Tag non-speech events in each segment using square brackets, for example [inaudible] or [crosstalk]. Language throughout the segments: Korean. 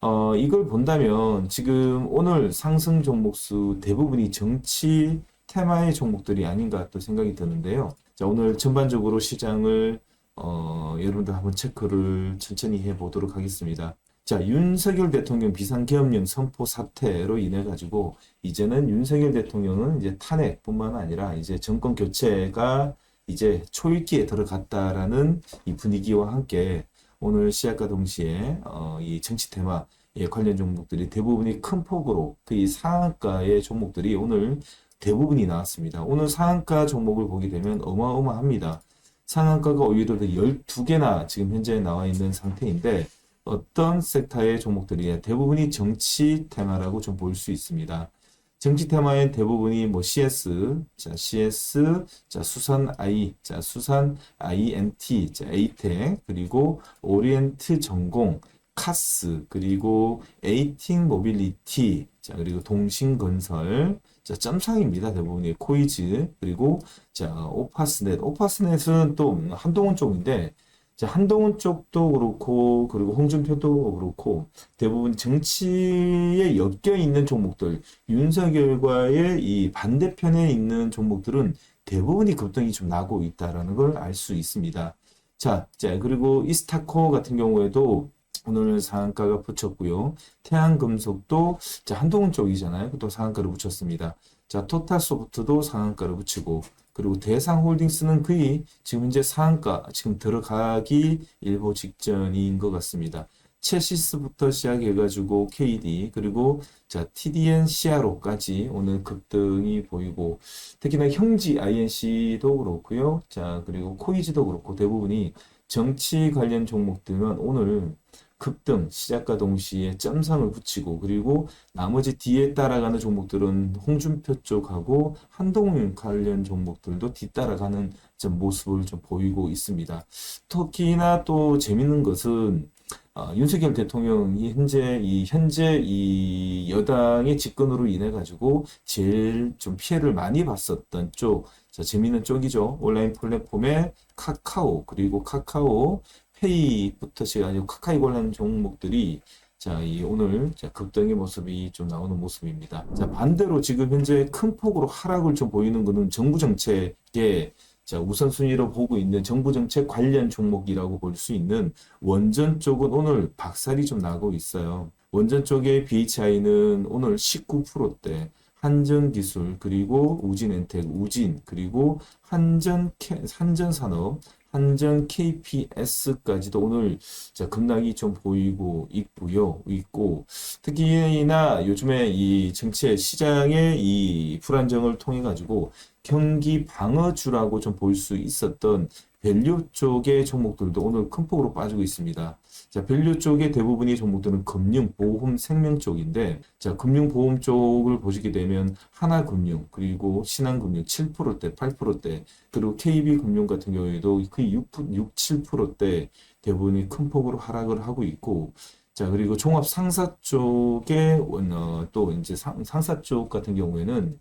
어, 이걸 본다면 지금 오늘 상승 종목수 대부분이 정치 테마의 종목들이 아닌가 또 생각이 드는데요. 자, 오늘 전반적으로 시장을 어, 여러분들 한번 체크를 천천히 해 보도록 하겠습니다. 자, 윤석열 대통령 비상계엄령 선포 사태로 인해 가지고 이제는 윤석열 대통령은 이제 탄핵뿐만 아니라 이제 정권 교체가 이제 초읽기에 들어갔다라는 이 분위기와 함께 오늘 시작과 동시에 어, 이 정치 테마 예, 관련 종목들이 대부분이 큰 폭으로 그이 상한가의 종목들이 오늘 대부분이 나왔습니다. 오늘 상한가 종목을 보게 되면 어마어마합니다. 상한가가 오히려 12개나 지금 현재 나와 있는 상태인데 어떤 섹터의 종목들이 대부분이 정치 테마라고 좀 볼 수 있습니다. 정치 테마의 대부분이 뭐 CS, 자 CS, 자 수산 I, 자 수산 INT, 자 에이텍 그리고 오리엔트 전공, 카스 그리고 에이팅 모빌리티, 자 그리고 동신건설, 자 점상입니다 대부분이 코이즈 그리고 자 오파스넷, 오파스넷은 또 한동훈 쪽인데. 자, 한동훈 쪽도 그렇고, 그리고 홍준표도 그렇고, 대부분 정치에 엮여 있는 종목들, 윤석열과의 이 반대편에 있는 종목들은 대부분이 급등이 좀 나고 있다라는 걸 알 수 있습니다. 자, 자, 그리고 이스타코 같은 경우에도 오늘 상한가가 붙였고요. 태양금속도 자, 한동훈 쪽이잖아요. 또 상한가를 붙였습니다. 자, 토탈소프트도 상한가를 붙이고, 그리고 대상홀딩스는 거의 지금 현재 상한가, 지금 들어가기 일보 직전인 것 같습니다. 체시스부터 시작해가지고 KD, 그리고 자, TDN CRO까지 오늘 급등이 보이고, 특히나 형지 INC도 그렇고요. 자, 그리고 코이지도 그렇고, 대부분이 정치 관련 종목들만 오늘 급등 시작과 동시에 점상을 붙이고 그리고 나머지 뒤에 따라가는 종목들은 홍준표 쪽하고 한동훈 관련 종목들도 뒤따라가는 좀 모습을 좀 보이고 있습니다. 특히나 또 재밌는 것은 어, 윤석열 대통령이 현재 이 현재 이 여당의 집권으로 인해 가지고 제일 좀 피해를 많이 봤었던 쪽, 자 재밌는 쪽이죠. 온라인 플랫폼의 카카오 그리고 카카오 페이부터 시작하고 카카이 관련 종목들이 자, 이 오늘 자, 급등의 모습이 좀 나오는 모습입니다. 자, 반대로 지금 현재 큰 폭으로 하락을 좀 보이는 것은 정부 정책의 자, 우선순위로 보고 있는 정부 정책 관련 종목이라고 볼 수 있는 원전 쪽은 오늘 박살이 좀 나고 있어요. 원전 쪽의 BHI는 오늘 19%대, 한전기술, 그리고 우진엔텍, 우진, 그리고 한전, 한전산업, 한전 KPS까지도 오늘 자, 급락이 좀 보이고 있고요. 있고 특히나 요즘에 이 정치 시장의 이 불안정을 통해 가지고 경기 방어주라고 좀 볼 수 있었던 밸류 쪽의 종목들도 오늘 큰 폭으로 빠지고 있습니다. 자, 밸류 쪽의 대부분의 종목들은 금융, 보험, 생명 쪽인데, 자, 금융, 보험 쪽을 보시게 되면 하나금융, 그리고 신한금융 7%대, 8%대, 그리고 KB금융 같은 경우에도 거의 6, 6, 7%대 대부분이 큰 폭으로 하락을 하고 있고, 자, 그리고 종합 상사 쪽에, 어, 또 이제 상, 상사 쪽 같은 경우에는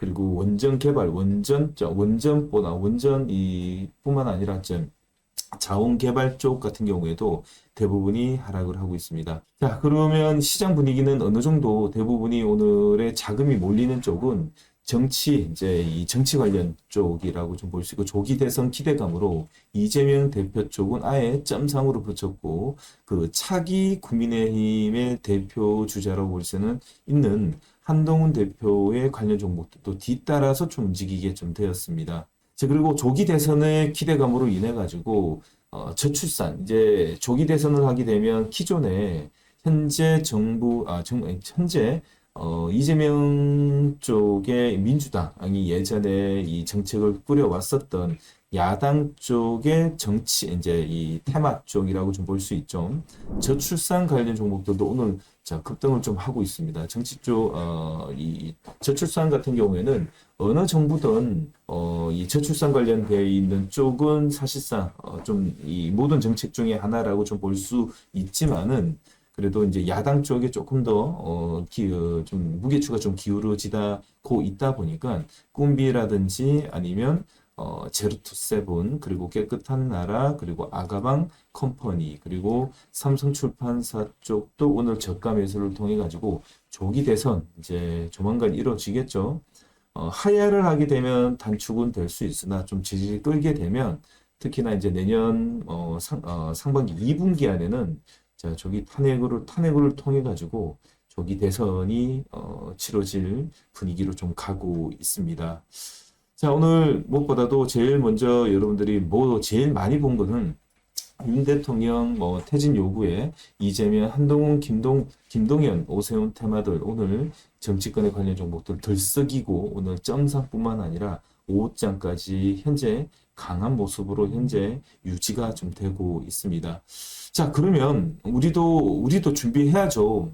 그리고 원전 개발, 원전, 원전보다 원전 이 뿐만 아니라 좀 자원 개발 쪽 같은 경우에도 대부분이 하락을 하고 있습니다. 자, 그러면 시장 분위기는 어느 정도 대부분이 오늘의 자금이 몰리는 쪽은 정치, 이제 이 정치 관련 쪽이라고 좀 볼 수 있고, 조기 대선 기대감으로 이재명 대표 쪽은 아예 점상으로 붙였고, 그 차기 국민의힘의 대표 주자라고 볼 수는 있는 한동훈 대표의 관련 종목도 뒤따라서 좀 움직이게 좀 되었습니다. 자, 그리고 조기 대선의 기대감으로 인해 가지고 어, 저출산 이제 조기 대선을 하게 되면 기존에 현재 정부 아 정, 현재 어, 이재명 쪽의 민주당이 예전에 이 정책을 꾸려왔었던 야당 쪽의 정치, 이제 이 테마 쪽이라고 좀 볼 수 있죠. 저출산 관련 종목들도 오늘 자, 급등을 좀 하고 있습니다. 정치 쪽, 어, 이 저출산 같은 경우에는 어느 정부든, 어, 이 저출산 관련되어 있는 쪽은 사실상, 어, 좀 이 모든 정책 중에 하나라고 좀 볼 수 있지만은, 그래도 이제 야당 쪽에 조금 더, 어, 기, 어, 좀 무게추가 좀 기울어지다고 있다 보니까, 꿈비라든지 아니면 어, 제로투 세븐, 그리고 깨끗한 나라, 그리고 아가방 컴퍼니, 그리고 삼성 출판사 쪽도 오늘 저가 매수를 통해 가지고 조기 대선 이제 조만간 이루어지겠죠. 어, 하야를 하게 되면 단축은 될 수 있으나 좀 지지를 끌게 되면 특히나 이제 내년 어, 상, 어, 상반기 2분기 안에는 자, 저기 탄핵을 탄핵을 통해 가지고 조기 대선이 어, 치러질 분위기로 좀 가고 있습니다. 자, 오늘 무엇보다도 제일 먼저 여러분들이 뭐 제일 많이 본 거는 윤 대통령 뭐 퇴진 요구에 이재명, 한동훈, 김동, 김동연, 오세훈 테마들 오늘 정치권에 관련 종목들 들썩이고 오늘 점상뿐만 아니라 오장까지 현재 강한 모습으로 현재 유지가 좀 되고 있습니다. 자, 그러면 우리도 우리도 준비해야죠.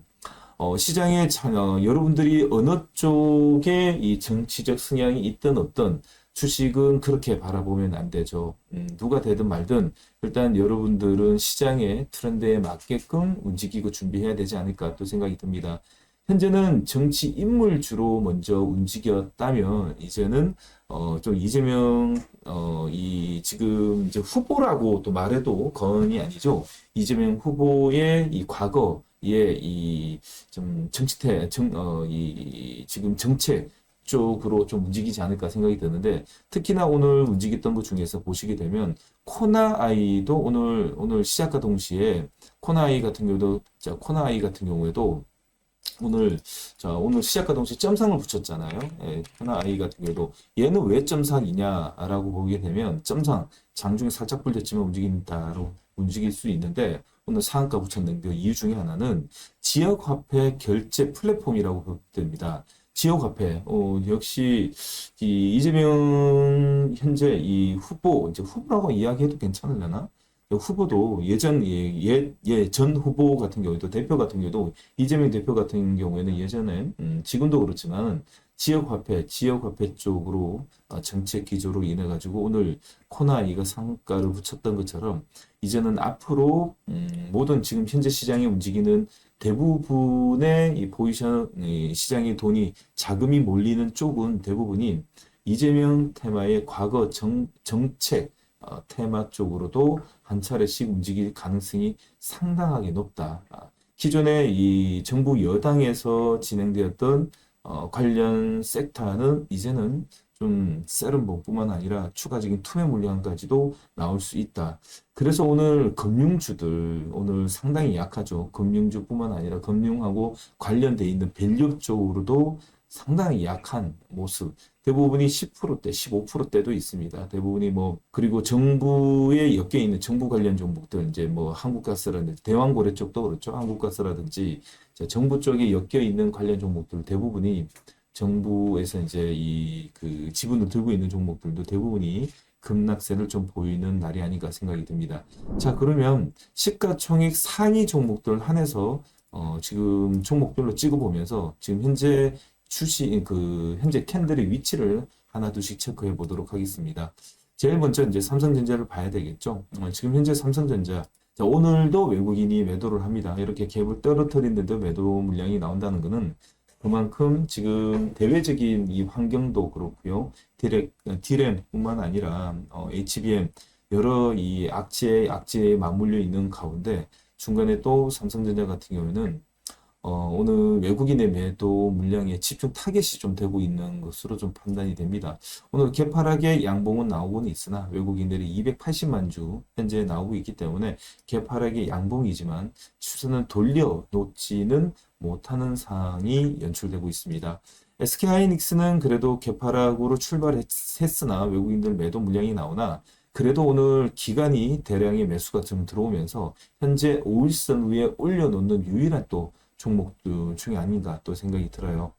어, 시장에 참, 어, 여러분들이 어느 쪽에 이 정치적 성향이 있든 없든 주식은 그렇게 바라보면 안 되죠. 음, 누가 되든 말든 일단 여러분들은 시장의 트렌드에 맞게끔 움직이고 준비해야 되지 않을까 또 생각이 듭니다. 현재는 정치 인물 주로 먼저 움직였다면 이제는 어, 좀 이재명 어, 이 지금 이제 후보라고 또 말해도 거언이 아니죠. 이재명 후보의 이 과거 의이좀 정치태 정, 어, 이 지금 정책 쪽으로 좀 움직이지 않을까 생각이 드는데 특히나 오늘 움직였던 것 중에서 보시게 되면 코나 아이도 오늘 오늘 시작과 동시에 코나 아이 같은 경우도 자 코나 아이 같은 경우에도 오늘 자 오늘 시작과 동시에 점상을 붙였잖아요. 예, 하나 아이 같은 경우도 얘는 왜 점상이냐라고 보게 되면 점상 장중에 살짝 불렸지만 움직인다로 움직일 수 있는데 오늘 상한가 붙였는 그 이유 중에 하나는 지역화폐 결제 플랫폼이라고 됩니다. 지역화폐 어, 역시 이 이재명 현재 이 후보 이제 후보라고 이야기해도 괜찮으려나? 후보도 예전 예예전 후보 같은 경우에도 대표 같은 경우도 이재명 대표 같은 경우에는 예전에 음, 지금도 그렇지만 지역화폐 지역화폐 쪽으로 어, 정책 기조로 인해 가지고 오늘 코나이가 상가를 붙였던 것처럼 이제는 앞으로 음, 모든 지금 현재 시장에 움직이는 대부분의 이 포지션 이 시장의 돈이 자금이 몰리는 쪽은 대부분이 이재명 테마의 과거 정, 정책 어, 테마 쪽으로도 한 차례씩 움직일 가능성이 상당하게 높다. 아, 기존에 이 정부 여당에서 진행되었던 어, 관련 섹터는 이제는 좀 세련봉뿐만 아니라 추가적인 투매 물량까지도 나올 수 있다. 그래서 오늘 금융주들 오늘 상당히 약하죠. 금융주뿐만 아니라 금융하고 관련돼 있는 밸류 쪽으로도 상당히 약한 모습. 대부분이 10%대, 15%대도 있습니다. 대부분이 뭐, 그리고 정부에 엮여 있는 정부 관련 종목들, 이제 뭐 한국가스라든지, 대왕고래 쪽도 그렇죠. 한국가스라든지, 정부 쪽에 엮여 있는 관련 종목들 대부분이 정부에서 이제 이 그 지분을 들고 있는 종목들도 대부분이 급락세를 좀 보이는 날이 아닌가 생각이 듭니다. 자, 그러면 시가총액 상위 종목들 한해서 어, 지금 종목별로 찍어보면서 지금 현재 출시 그 현재 캔들의 위치를 하나 둘씩 체크해 보도록 하겠습니다. 제일 먼저 이제 삼성전자를 봐야 되겠죠. 어, 지금 현재 삼성전자 자, 오늘도 외국인이 매도를 합니다. 이렇게 갭을 떨어뜨리는데 매도 물량이 나온다는 것은 그만큼 지금 대외적인 이 환경도 그렇고요. 디렉, 디램뿐만 아니라 어, HBM 여러 이 악재에 악재에 맞물려 있는 가운데 중간에 또 삼성전자 같은 경우에는 어, 오늘 외국인의 매도 물량에 집중 타겟이 좀 되고 있는 것으로 좀 판단이 됩니다. 오늘 개파락의 양봉은 나오고는 있으나 외국인들이 280만 주 현재 나오고 있기 때문에 개파락의 양봉이지만 추세는 돌려놓지는 못하는 상황이 연출되고 있습니다. SK 하이닉스는 그래도 개파락으로 출발했으나 외국인들 매도 물량이 나오나 그래도 오늘 기간이 대량의 매수가 좀 들어오면서 현재 5일선 위에 올려놓는 유일한 또 종목들 중에 아닌가 또 생각이 들어요.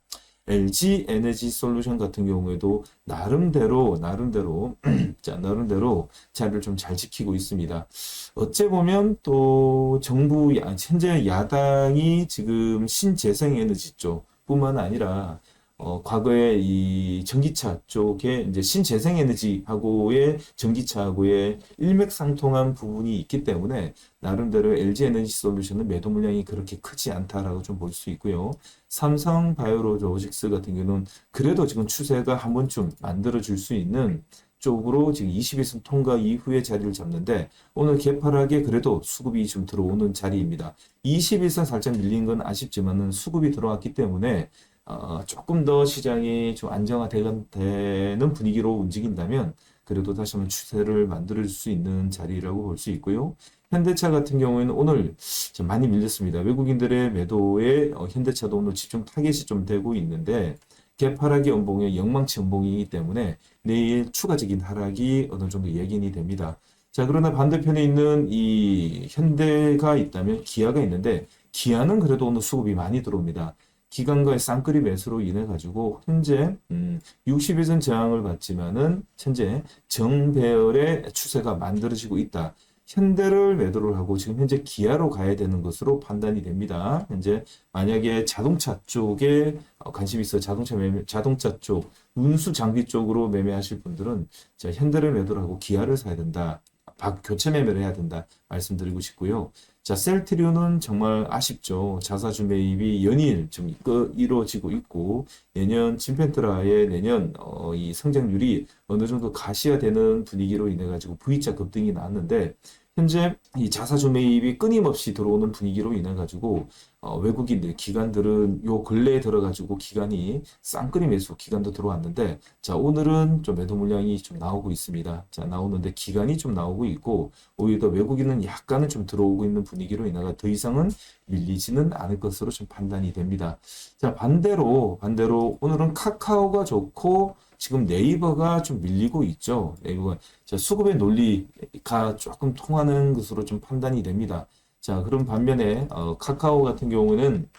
LG 에너지 솔루션 같은 경우에도 나름대로 나름대로 [clears throat] 자 나름대로 자리를 좀 잘 지키고 있습니다. 어째 보면 또 정부 현재 야당이 지금 신재생 에너지 쪽뿐만 아니라 어, 과거에 이 전기차 쪽에 이제 신재생에너지하고의 전기차하고의 일맥상통한 부분이 있기 때문에 나름대로 LG 에너지 솔루션은 매도 물량이 그렇게 크지 않다라고 좀 볼 수 있고요. 삼성 바이오로직스 같은 경우는 그래도 지금 추세가 한 번쯤 만들어 줄 수 있는 쪽으로 지금 21선 통과 이후에 자리를 잡는데 오늘 개파락에 그래도 수급이 좀 들어오는 자리입니다. 21선 살짝 밀린 건 아쉽지만은 수급이 들어왔기 때문에 어, 조금 더 시장이 좀 안정화되는 분위기로 움직인다면 그래도 다시 한번 추세를 만들 수 있는 자리라고 볼 수 있고요. 현대차 같은 경우에는 오늘 좀 많이 밀렸습니다. 외국인들의 매도에 어, 현대차도 오늘 집중 타겟이 좀 되고 있는데 개파락의 연봉의 영망치 연봉이기 때문에 내일 추가적인 하락이 어느 정도 예견이 됩니다. 자, 그러나 반대편에 있는 이 현대가 있다면 기아가 있는데 기아는 그래도 오늘 수급이 많이 들어옵니다. 기관과의 쌍끌이 매수로 인해 가지고 현재 음, 60일선 저항을 받지만은 현재 정배열의 추세가 만들어지고 있다. 현대를 매도를 하고 지금 현재 기아로 가야 되는 것으로 판단이 됩니다. 현재 만약에 자동차 쪽에 어, 관심 있어 자동차 매매, 자동차 쪽, 운수 장비 쪽으로 매매하실 분들은 자, 현대를 매도를 하고 기아를 사야 된다. 박 교체 매매를 해야 된다. 말씀드리고 싶고요. 자, 셀트리온은 정말 아쉽죠. 자사주 매입이 연일 좀 이루어지고 있고 내년 진펜트라의 내년 어, 이 성장률이 어느 정도 가시화되는 분위기로 인해 가지고 V자 급등이 나왔는데 현재 이 자사주 매입이 끊임없이 들어오는 분위기로 인해 가지고 어, 외국인들 기관들은 요 근래에 들어 가지고 기관이 쌍끌이 매수 기관도 들어왔는데 자 오늘은 좀 매도 물량이 좀 나오고 있습니다. 자 나오는데 기관이 좀 나오고 있고 오히려 외국인은 약간은 좀 들어오고 있는 분위기로 인해가 더 이상은 밀리지는 않을 것으로 좀 판단이 됩니다. 자 반대로 반대로 오늘은 카카오가 좋고 지금 네이버가 좀 밀리고 있죠. 네이버가 자, 수급의 논리가 조금 통하는 것으로 좀 판단이 됩니다. 자, 그런 반면에 어, 카카오 같은 경우는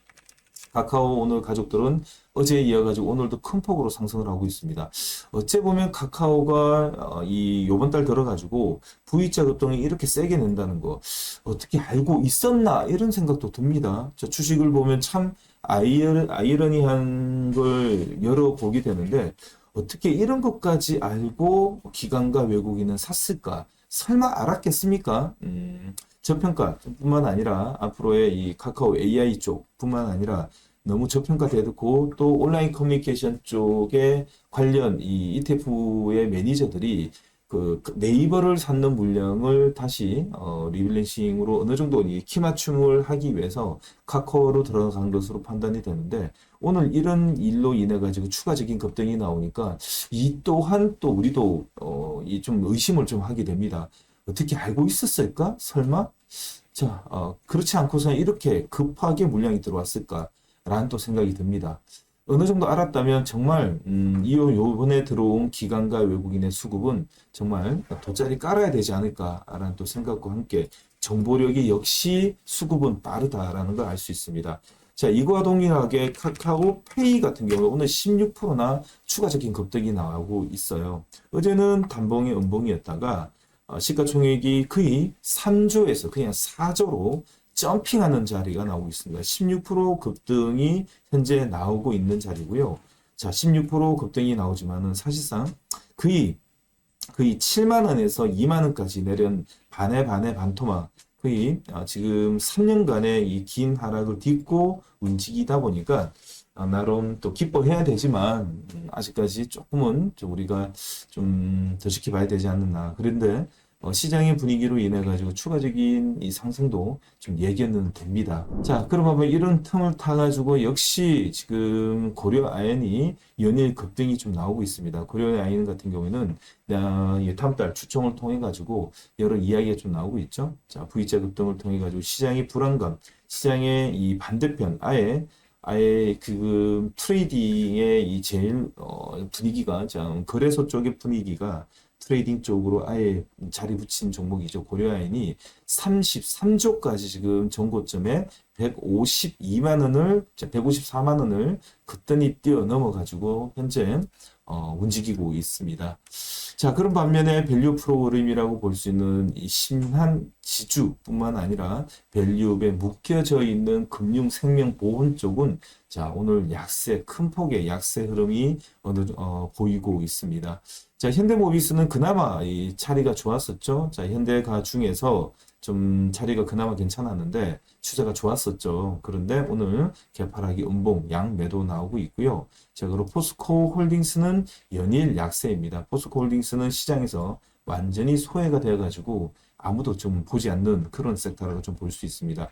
카카오 오늘 가족들은 어제에 이어가지고 오늘도 큰 폭으로 상승을 하고 있습니다. 어째 보면 카카오가 어, 이 요번 달 들어가지고 V자 급등이 이렇게 세게 낸다는 거 어떻게 알고 있었나 이런 생각도 듭니다. 자, 주식을 보면 참 아이러, 아이러니한 걸 열어보게 되는데 어떻게 이런 것까지 알고 기관과 외국인은 샀을까? 설마 알았겠습니까? 음, 저평가뿐만 아니라 앞으로의 이 카카오 AI 쪽뿐만 아니라 너무 저평가되고 또 온라인 커뮤니케이션 쪽에 관련 이 ETF의 매니저들이 그 네이버를 샀는 물량을 다시 어, 리밸런싱으로 어느 정도 이키 맞춤을 하기 위해서 카카오로 들어간 것으로 판단이 되는데 오늘 이런 일로 인해 가지고 추가적인 급등이 나오니까 이 또한 또 우리도 어, 이 좀 의심을 좀 하게 됩니다. 어떻게 알고 있었을까? 설마? 자, 어, 그렇지 않고서 이렇게 급하게 물량이 들어왔을까라는 또 생각이 듭니다. 어느 정도 알았다면 정말 음, 이 요번에 들어온 기관과 외국인의 수급은 정말 돗자리 깔아야 되지 않을까라는 또 생각과 함께 정보력이 역시 수급은 빠르다라는 걸 알 수 있습니다. 자, 이거와 동일하게 카카오 페이 같은 경우 오늘 16%나 추가적인 급등이 나오고 있어요. 어제는 단봉이 음봉이었다가 어, 시가총액이 거의 3조에서 그냥 4조로 점핑하는 자리가 나오고 있습니다. 16% 급등이 현재 나오고 있는 자리고요. 자, 16% 급등이 나오지만은 사실상 거의 거의 7만 원에서 2만 원까지 내린 반의 반의 반토막 거의 어, 지금 3년간의 이 긴 하락을 딛고 움직이다 보니까 어, 나름 또 기뻐해야 되지만 음, 아직까지 조금은 좀 우리가 좀 더 지켜봐야 되지 않느냐. 그런데 어, 시장의 분위기로 인해 가지고 추가적인 이 상승도 좀 예견은 됩니다. 자, 그러면 이런 틈을 타 가지고 역시 지금 고려 아연이 연일 급등이 좀 나오고 있습니다. 고려 아연 같은 경우에는 아, 이 다음 달 추총을 통해 가지고 여러 이야기가 좀 나오고 있죠. 자, V자 급등을 통해 가지고 시장의 불안감, 시장의 이 반대편 아예 아예 그 트레이딩의 이 제일 어, 분위기가 참 거래소 쪽의 분위기가 트레이딩 쪽으로 아예 자리 붙인 종목이죠. 고려아연이 33조까지 지금 전고점에 152만 원을, 154만 원을 그더니 뛰어넘어 가지고 현재 어, 움직이고 있습니다. 자, 그런 반면에 밸류 프로그램이라고 볼 수 있는 이 신한 지주뿐만 아니라 밸류업에 묶여져 있는 금융 생명 보험 쪽은 자, 오늘 약세, 큰 폭의 약세 흐름이 어느, 어, 보이고 있습니다. 자, 현대모비스는 그나마 이 자리가 좋았었죠. 자, 현대가 중에서 좀 자리가 그나마 괜찮았는데 추세가 좋았었죠. 그런데 오늘 개파락이 음봉, 양 매도 나오고 있고요. 자, 그리고 포스코 홀딩스는 연일 약세입니다. 포스코 홀딩스는 시장에서 완전히 소외가 되어가지고 아무도 좀 보지 않는 그런 섹터라고 좀 볼 수 있습니다.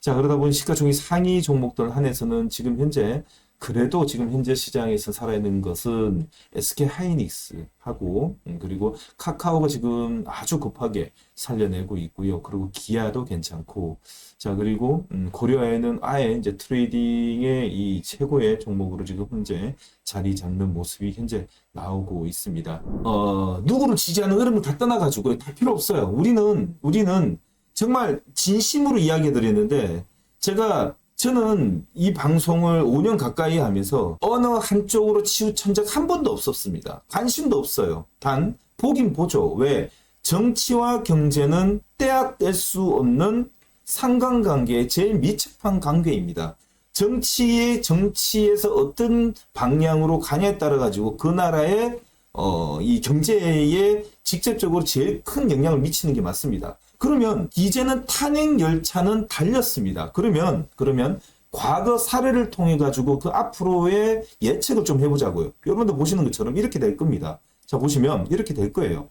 자, 그러다 보니 시가총액 상위 종목들 한해서는 지금 현재 그래도 지금 현재 시장에서 살아있는 것은 SK 하이닉스하고 음, 그리고 카카오가 지금 아주 급하게 살려내고 있고요. 그리고 기아도 괜찮고 자 그리고 음, 고려에는 아예 이제 트레이딩의 이 최고의 종목으로 지금 현재 자리 잡는 모습이 현재 나오고 있습니다. 어 누구를 지지하는 흐름을 다 떠나가지고 다 필요 없어요. 우리는 우리는 정말 진심으로 이야기 드리는데 제가 저는 이 방송을 5년 가까이 하면서 어느 한쪽으로 치우친 적 한 번도 없었습니다. 관심도 없어요. 단 보긴 보죠. 왜? 정치와 경제는 떼야 뗄 수 없는 상관관계의 제일密접한 관계입니다. 정치의 정치에서 어떤 방향으로 가냐에 따라 가지고 그 나라의 어, 이 경제에 직접적으로 제일 큰 영향을 미치는 게 맞습니다. 그러면 이제는 탄핵 열차는 달렸습니다. 그러면 그러면 과거 사례를 통해 가지고 그 앞으로의 예측을 좀 해보자고요. 여러분들 보시는 것처럼 이렇게 될 겁니다. 자 보시면 이렇게 될 거예요.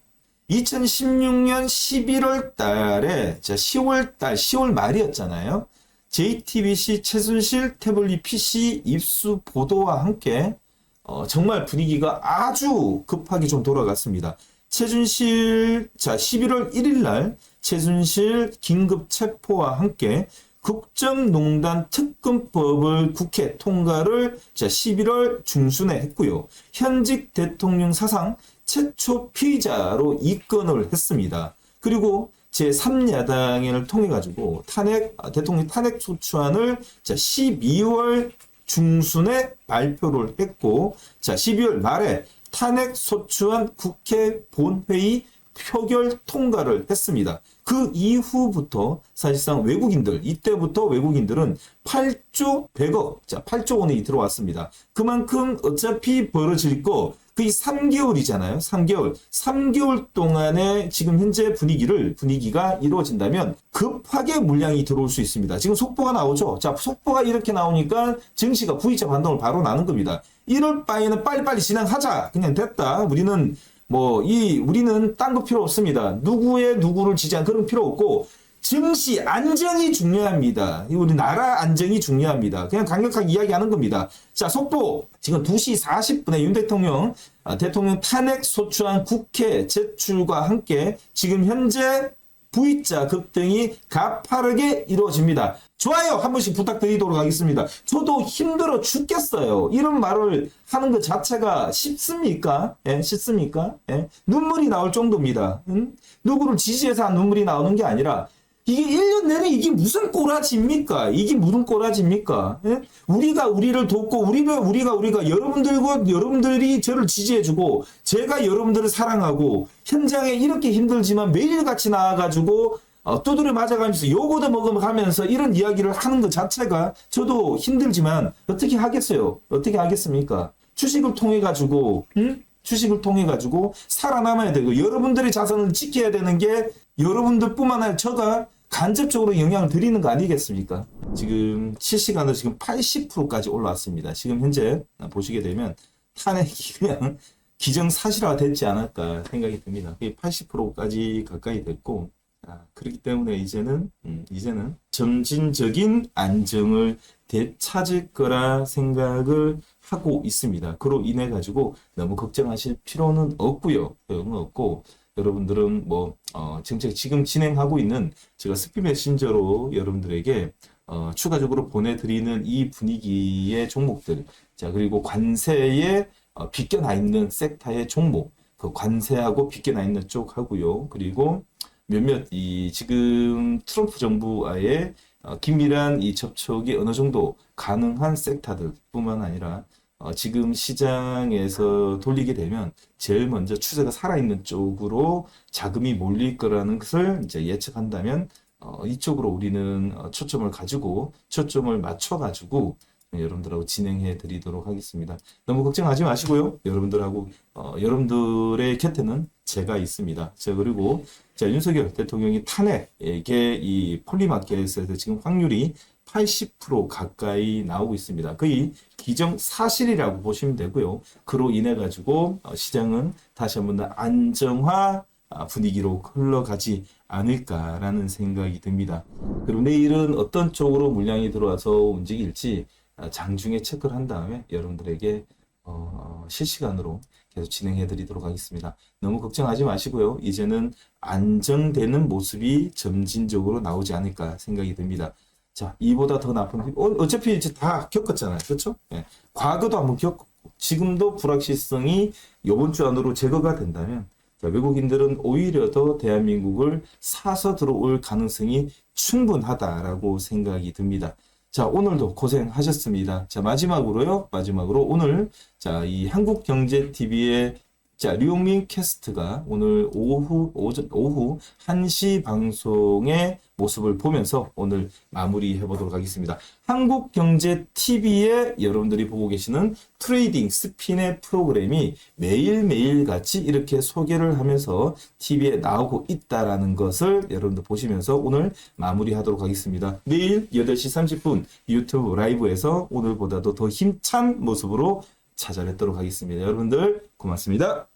2016년 11월 달에 자 10월 달 10월 말이었잖아요. JTBC 최순실 태블릿 PC 입수 보도와 함께 어, 정말 분위기가 아주 급하게 좀 돌아갔습니다. 최순실 자 11월 1일 날 최순실 긴급 체포와 함께 국정농단 특검법을 국회 통과를 자 11월 중순에 했고요. 현직 대통령 사상 최초 피의자로 입건을 했습니다. 그리고 제3야당을 통해 가지고 탄핵 아, 대통령 탄핵 소추안을 자 12월 중순에 발표를 했고 자 12월 말에 탄핵 소추안 국회 본회의 표결 통과를 했습니다. 그 이후부터 사실상 외국인들 이때부터 외국인들은 8조 100억 자 8조 원이 들어왔습니다. 그만큼 어차피 벌어질 거 거의 3개월이잖아요. 3개월. 3개월 동안에 지금 현재 분위기를 분위기가 이루어진다면 급하게 물량이 들어올 수 있습니다. 지금 속보가 나오죠. 자, 속보가 이렇게 나오니까 증시가 V자 반동을 바로 나는 겁니다. 이럴 바에는 빨리빨리 진행하자. 그냥 됐다. 우리는 뭐 이 우리는 딴 거 필요 없습니다. 누구의 누구를 지지한 그런 필요 없고 증시 안정이 중요합니다. 이 우리 나라 안정이 중요합니다. 그냥 강력하게 이야기하는 겁니다. 자, 속보. 지금 2시 40분에 윤 대통령, 아, 대통령 탄핵 소추안 국회 제출과 함께 지금 현재 V자 급등이 가파르게 이루어집니다. 좋아요 한 번씩 부탁드리도록 하겠습니다. 저도 힘들어 죽겠어요. 이런 말을 하는 것 자체가 쉽습니까? 예, 쉽습니까? 예, 눈물이 나올 정도입니다. 음? 누구를 지지해서 한 눈물이 나오는 게 아니라 이게 1년 내내 이게 무슨 꼬라지입니까? 이게 무슨 꼬라지입니까? 예? 우리가 우리를 돕고 우리가 우리가 우리가 여러분들과 여러분들이 저를 지지해주고 제가 여러분들을 사랑하고 현장에 이렇게 힘들지만 매일같이 나와가지고 어, 두드려 맞아가면서 요거도 먹어가면서 이런 이야기를 하는 것 자체가 저도 힘들지만 어떻게 하겠어요? 어떻게 하겠습니까? 주식을 통해 가지고 응? 주식을 통해 가지고 살아남아야 되고 여러분들의 자산을 지켜야 되는 게 여러분들뿐만 아니라 제가 간접적으로 영향을 드리는 거 아니겠습니까? 지금 실시간으로 지금 80%까지 올라왔습니다. 지금 현재 보시게 되면 탄핵이 그냥 기정사실화 됐지 않을까 생각이 듭니다. 그게 80%까지 가까이 됐고 아, 그렇기 때문에 이제는 음, 이제는 점진적인 안정을 되찾을 거라 생각을 하고 있습니다. 그로 인해 가지고 너무 걱정하실 필요는 없고요. 없고 여러분들은 뭐 어, 정책 지금 진행하고 있는 제가 스피 메신저로 여러분들에게 어, 추가적으로 보내드리는 이 분위기의 종목들, 자 그리고 관세에 어, 빗겨나 있는 섹터의 종목, 그 관세하고 빗겨나 있는 쪽 하고요. 그리고 몇몇 이 지금 트럼프 정부와의 어, 긴밀한 이 접촉이 어느 정도 가능한 섹터들뿐만 아니라 어, 지금 시장에서 돌리게 되면 제일 먼저 추세가 살아있는 쪽으로 자금이 몰릴 거라는 것을 이제 예측한다면 어, 이쪽으로 우리는 어, 초점을 가지고 초점을 맞춰 가지고 여러분들하고 진행해 드리도록 하겠습니다. 너무 걱정하지 마시고요. 여러분들하고 어, 여러분들의 곁에는 제가 있습니다. 자, 그리고 자, 윤석열 대통령이 탄핵에 이 폴리마켓에서 지금 확률이 80% 가까이 나오고 있습니다. 거의 기정 사실이라고 보시면 되고요. 그로 인해 가지고 어, 시장은 다시 한번 더 안정화 아, 분위기로 흘러가지 않을까라는 생각이 듭니다. 그리고 내일은 어떤 쪽으로 물량이 들어와서 움직일지 아, 장중에 체크를 한 다음에 여러분들에게 어, 실시간으로 계속 진행해 드리도록 하겠습니다. 너무 걱정하지 마시고요. 이제는 안정되는 모습이 점진적으로 나오지 않을까 생각이 듭니다. 자, 이보다 더 나쁜, 어, 어차피 이제 다 겪었잖아요. 그렇죠? 예. 과거도 한번 겪었고, 지금도 불확실성이 이번 주 안으로 제거가 된다면, 자, 외국인들은 오히려 더 대한민국을 사서 들어올 가능성이 충분하다라고 생각이 듭니다. 자, 오늘도 고생하셨습니다. 자, 마지막으로요. 마지막으로 오늘 자, 이 한국경제TV의 자, 류민 캐스트가 오늘 오후 오전 오후 1시 방송의 모습을 보면서 오늘 마무리해 보도록 하겠습니다. 한국경제TV에 여러분들이 보고 계시는 트레이딩 스핀의 프로그램이 매일매일 같이 이렇게 소개를 하면서 TV에 나오고 있다라는 것을 여러분들 보시면서 오늘 마무리하도록 하겠습니다. 내일 8시 30분 유튜브 라이브에서 오늘보다도 더 힘찬 모습으로 찾아뵙도록 하겠습니다. 여러분들 고맙습니다.